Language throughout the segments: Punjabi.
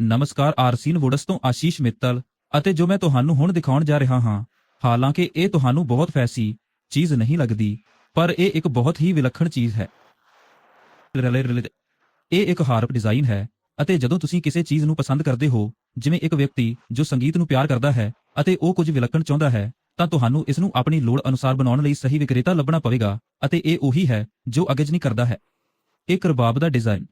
ਨਮਸਕਾਰ ਆਰਸੀਨ ਵੁਡਸ ਤੋਂ ਆਸ਼ੀਸ਼ ਮਿੱਤਲ ਅਤੇ ਜੋ ਮੈਂ ਤੁਹਾਨੂੰ ਹੁਣ ਦਿਖਾਉਣ ਜਾ ਰਿਹਾ ਹਾਂ। ਹਾਲਾਂਕਿ ਇਹ ਤੁਹਾਨੂੰ ਬਹੁਤ ਫੈਸੀ ਚੀਜ਼ ਨਹੀਂ ਲੱਗਦੀ, ਪਰ ਇਹ ਇੱਕ ਬਹੁਤ ਹੀ ਵਿਲੱਖਣ ਚੀਜ਼ ਹੈ। ਇਹ ਇੱਕ ਹਾਰਪ ਡਿਜ਼ਾਈਨ ਹੈ ਅਤੇ ਜਦੋਂ ਤੁਸੀਂ ਕਿਸੇ ਚੀਜ਼ ਨੂੰ ਪਸੰਦ ਕਰਦੇ ਹੋ, ਜਿਵੇਂ ਇੱਕ ਵਿਅਕਤੀ ਜੋ ਸੰਗੀਤ ਨੂੰ ਪਿਆਰ ਕਰਦਾ ਹੈ ਅਤੇ ਉਹ ਕੁਝ ਵਿਲੱਖਣ ਚਾਹੁੰਦਾ ਹੈ, ਤਾਂ ਤੁਹਾਨੂੰ ਇਸ ਨੂੰ ਆਪਣੀ ਲੋੜ ਅਨੁਸਾਰ ਬਣਾਉਣ ਲਈ ਸਹੀ ਵਿਕਰੇਤਾ ਲੱਭਣਾ ਪਵੇਗਾ ਅਤੇ ਇਹ ਉਹੀ ਹੈ ਜੋ ਅਗਜਨੀ ਕਰਦਾ ਹੈ। ਇੱਕ ਰਬਾਬ ਦਾ ਡਿਜ਼ਾਈਨ।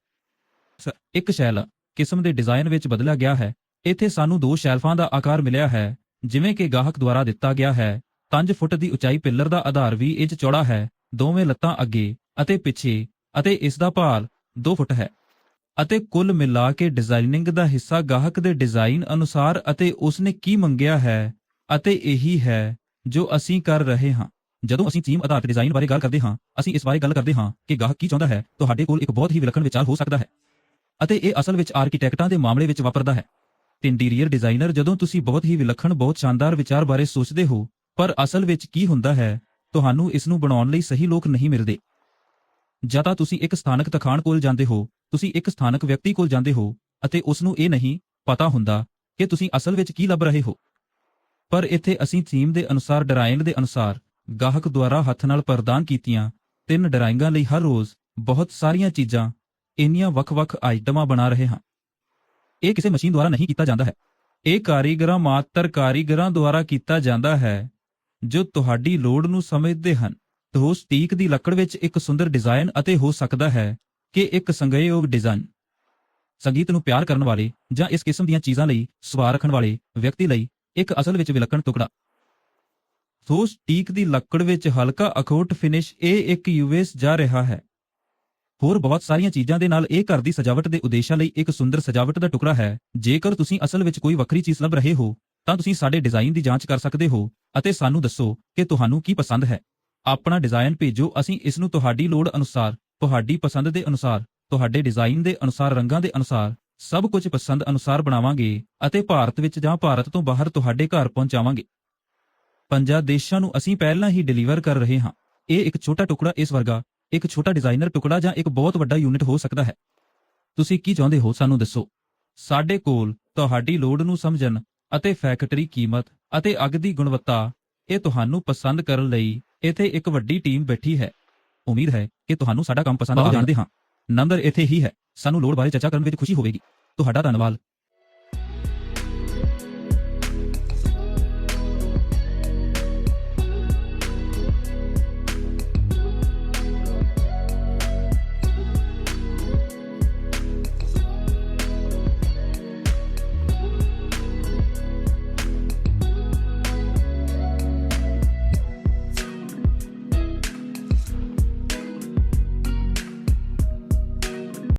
ਇੱਕ ਸ਼ੈਲ। ਕਿਸਮ ਦੇ ਡਿਜ਼ਾਈਨ ਵਿੱਚ ਬਦਲਿਆ ਗਿਆ ਹੈ। ਇੱਥੇ ਸਾਨੂੰ ਦੋ ਸ਼ੈਲਫਾਂ ਦਾ ਆਕਾਰ ਮਿਲਿਆ ਹੈ, ਜਿਵੇਂ ਕਿ ਗਾਹਕ ਦੁਆਰਾ ਦਿੱਤਾ ਗਿਆ ਹੈ। 5 ਫੁੱਟ ਦੀ ਉਚਾਈ ਪਿੱਲਰ ਦਾ ਆਧਾਰ 20 ਇੰਚ ਚੌੜਾ ਹੈ, ਦੋਵੇਂ ਲੱਤਾਂ ਅੱਗੇ ਅਤੇ ਪਿੱਛੇ ਅਤੇ ਇਸ ਦਾ ਭਾਰ 2 ਫੁੱਟ ਹੈ। ਅਤੇ ਕੁੱਲ ਮਿਲਾ ਕੇ ਡਿਜ਼ਾਈਨਿੰਗ ਦਾ ਹਿੱਸਾ ਗਾਹਕ ਦੇ ਡਿਜ਼ਾਈਨ ਅਨੁਸਾਰ ਅਤੇ ਉਸਨੇ ਕੀ ਮੰਗਿਆ ਹੈ ਅਤੇ ਇਹੀ ਹੈ ਜੋ ਅਸੀਂ ਕਰ ਰਹੇ ਹਾਂ। ਜਦੋਂ ਅਸੀਂ ਥੀਮ ਆਧਾਰਿਤ ਡਿਜ਼ਾਈਨ ਬਾਰੇ ਗੱਲ ਕਰਦੇ ਹਾਂ, ਅਸੀਂ ਇਸ ਬਾਰੇ ਗੱਲ ਕਰਦੇ ਹਾਂ ਕਿ ਗਾਹਕ ਕੀ ਚਾਹੁੰਦਾ ਹੈ, ਤੁਹਾਡੇ ਕੋਲ ਇੱਕ ਬਹੁਤ ਹੀ ਵਿਲੱਖਣ ਵਿਚਾਰ ਹੋ ਸਕਦਾ ਹੈ। ਅਤੇ ਇਹ ਅਸਲ ਵਿੱਚ ਆਰਕੀਟੈਕਟਾਂ ਦੇ ਮਾਮਲੇ ਵਿੱਚ ਵਾਪਰਦਾ ਹੈ। ਇੰਟੀਰੀਅਰ ਡਿਜ਼ਾਈਨਰ ਜਦੋਂ ਤੁਸੀਂ ਬਹੁਤ ਹੀ ਵਿਲੱਖਣ, ਬਹੁਤ ਸ਼ਾਨਦਾਰ ਵਿਚਾਰ ਬਾਰੇ ਸੋਚਦੇ ਹੋ, ਪਰ ਅਸਲ ਵਿੱਚ ਕੀ ਹੁੰਦਾ ਹੈ, ਤੁਹਾਨੂੰ ਇਸ ਨੂੰ ਬਣਾਉਣ ਲਈ ਸਹੀ ਲੋਕ ਨਹੀਂ ਮਿਲਦੇ। ਜਾਂ ਤਾਂ ਤੁਸੀਂ ਇੱਕ ਸਥਾਨਕ ਤਖਾਣ ਕੋਲ ਜਾਂਦੇ ਹੋ, ਤੁਸੀਂ ਇੱਕ ਸਥਾਨਕ ਵਿਅਕਤੀ ਕੋਲ ਜਾਂਦੇ ਹੋ, ਅਤੇ ਉਸ ਨੂੰ ਇਹ ਨਹੀਂ ਪਤਾ ਹੁੰਦਾ ਕਿ ਤੁਸੀਂ ਅਸਲ ਵਿੱਚ ਕੀ ਲੱਭ ਰਹੇ ਹੋ। ਪਰ ਇੱਥੇ ਅਸੀਂ ਥੀਮ ਦੇ ਅਨੁਸਾਰ, ਡਰਾਇੰਗ ਦੇ ਅਨੁਸਾਰ ਗਾਹਕ ਦੁਆਰਾ ਹੱਥ ਨਾਲ ਪ੍ਰਦਾਨ ਕੀਤੀਆਂ ਤਿੰਨ ਡਰਾਇੰਗਾਂ ਲਈ ਹਰ ਰੋਜ਼ ਬਹੁਤ ਸਾਰੀਆਂ ਚੀਜ਼ਾਂ ਇੰਨੀਆਂ ਵੱਖ-ਵੱਖ ਆਈਟਮਾਂ ਬਣਾ ਰਹੇ ਹਾਂ। ਇਹ ਕਿਸੇ ਮਸ਼ੀਨ ਦੁਆਰਾ ਨਹੀਂ ਕੀਤਾ ਜਾਂਦਾ ਹੈ। ਇਹ ਕਾਰੀਗਰਾਂ ਮਾਤਰ ਕਾਰੀਗਰਾਂ ਦੁਆਰਾ ਕੀਤਾ ਜਾਂਦਾ ਹੈ, ਜੋ ਤੁਹਾਡੀ ਲੋੜ ਨੂੰ ਸਮਝਦੇ ਹਨ। ਠੋਸ ਸਟੀਕ ਦੀ ਲੱਕੜ ਵਿੱਚ ਇੱਕ ਸੁੰਦਰ ਡਿਜ਼ਾਈਨ ਅਤੇ ਹੋ ਸਕਦਾ ਹੈ ਕਿ ਇੱਕ ਸੰਗਯੋਗ ਡਿਜ਼ਾਈਨ। ਸੰਗੀਤ ਨੂੰ ਪਿਆਰ ਕਰਨ ਵਾਲੇ ਜਾਂ ਇਸ ਕਿਸਮ ਦੀਆਂ ਚੀਜ਼ਾਂ ਲਈ ਸਵਾਰ ਰੱਖਣ ਵਾਲੇ ਵਿਅਕਤੀ ਲਈ ਇੱਕ ਅਸਲ ਵਿੱਚ ਵਿਲੱਖਣ ਟੁਕੜਾ। ਠੋਸ ਸਟੀਕ ਦੀ ਲੱਕੜ ਵਿੱਚ ਹਲਕਾ ਅਖੋਟ ਫਿਨਿਸ਼ ਇਹ ਇੱਕ ਯੂਐਸ ਜਾ ਰਿਹਾ ਹੈ। ਹੋਰ ਬਹੁਤ ਸਾਰੀਆਂ ਚੀਜ਼ਾਂ ਦੇ ਨਾਲ ਇਹ ਘਰ ਦੀ ਸਜਾਵਟ ਦੇ ਉਦੇਸ਼ਾਂ ਲਈ ਇੱਕ ਸੁੰਦਰ ਸਜਾਵਟ ਦਾ ਟੁਕੜਾ ਹੈ। ਜੇਕਰ ਤੁਸੀਂ ਅਸਲ ਵਿੱਚ ਕੋਈ ਵੱਖਰੀ ਚੀਜ਼ ਲੱਭ ਰਹੇ ਹੋ, ਤਾਂ ਤੁਸੀਂ ਸਾਡੇ ਡਿਜ਼ਾਈਨ ਦੀ ਜਾਂਚ ਕਰ ਸਕਦੇ ਹੋ ਅਤੇ ਸਾਨੂੰ ਦੱਸੋ ਕਿ ਤੁਹਾਨੂੰ ਕੀ ਪਸੰਦ ਹੈ। ਆਪਣਾ ਡਿਜ਼ਾਈਨ ਭੇਜੋ, ਅਸੀਂ ਇਸ ਨੂੰ ਤੁਹਾਡੀ ਲੋੜ ਅਨੁਸਾਰ, ਤੁਹਾਡੀ ਪਸੰਦ ਦੇ ਅਨੁਸਾਰ, ਤੁਹਾਡੇ ਡਿਜ਼ਾਈਨ ਦੇ ਅਨੁਸਾਰ, ਰੰਗਾਂ ਦੇ ਅਨੁਸਾਰ, ਸਭ ਕੁਝ ਪਸੰਦ ਅਨੁਸਾਰ ਬਣਾਵਾਂਗੇ ਅਤੇ ਭਾਰਤ ਵਿੱਚ ਜਾਂ ਭਾਰਤ ਤੋਂ ਬਾਹਰ ਤੁਹਾਡੇ ਘਰ ਪਹੁੰਚਾਵਾਂਗੇ। ਪੰਜਾਂ ਦੇਸ਼ਾਂ ਨੂੰ ਅਸੀਂ ਪਹਿਲਾਂ ਹੀ ਡਿਲੀਵਰ ਕਰ ਰਹੇ ਹਾਂ। ਇਹ ਇੱਕ ਛੋਟਾ ਟੁਕੜਾ ਇਸ ਵਰਗਾ ਇੱਕ ਛੋਟਾ ਡਿਜ਼ਾਈਨਰ ਟੁਕੜਾ ਜਾਂ ਇੱਕ ਬਹੁਤ ਵੱਡਾ ਯੂਨਿਟ ਹੋ ਸਕਦਾ ਹੈ। ਤੁਸੀਂ ਕੀ ਚਾਹੁੰਦੇ ਹੋ ਸਾਨੂੰ ਦੱਸੋ? ਸਾਡੇ ਕੋਲ ਤੁਹਾਡੀ ਲੋੜ ਨੂੰ ਸਮਝਣ ਅਤੇ ਫੈਕਟਰੀ ਕੀਮਤ ਅਤੇ ਅੱਗ ਦੀ ਗੁਣਵੱਤਾ ਇਹ ਤੁਹਾਨੂੰ ਪਸੰਦ ਕਰਨ ਲਈ ਇੱਥੇ ਇੱਕ ਵੱਡੀ ਟੀਮ ਬੈਠੀ ਹੈ। ਉਮੀਦ ਹੈ ਕਿ ਤੁਹਾਨੂੰ ਸਾਡਾ ਕੰਮ ਪਸੰਦ ਆ ਜਾਣਦੇ ਹਾਂ। ਨੰਬਰ ਇੱਥੇ ਹੀ ਹੈ। ਸਾਨੂੰ ਲੋੜ ਬਾਰੇ ਚਰਚਾ ਕਰਨ ਵਿੱਚ ਖੁਸ਼ੀ ਹੋਵੇਗੀ। ਤੁਹਾਡਾ ਧੰਨਵਾਦ।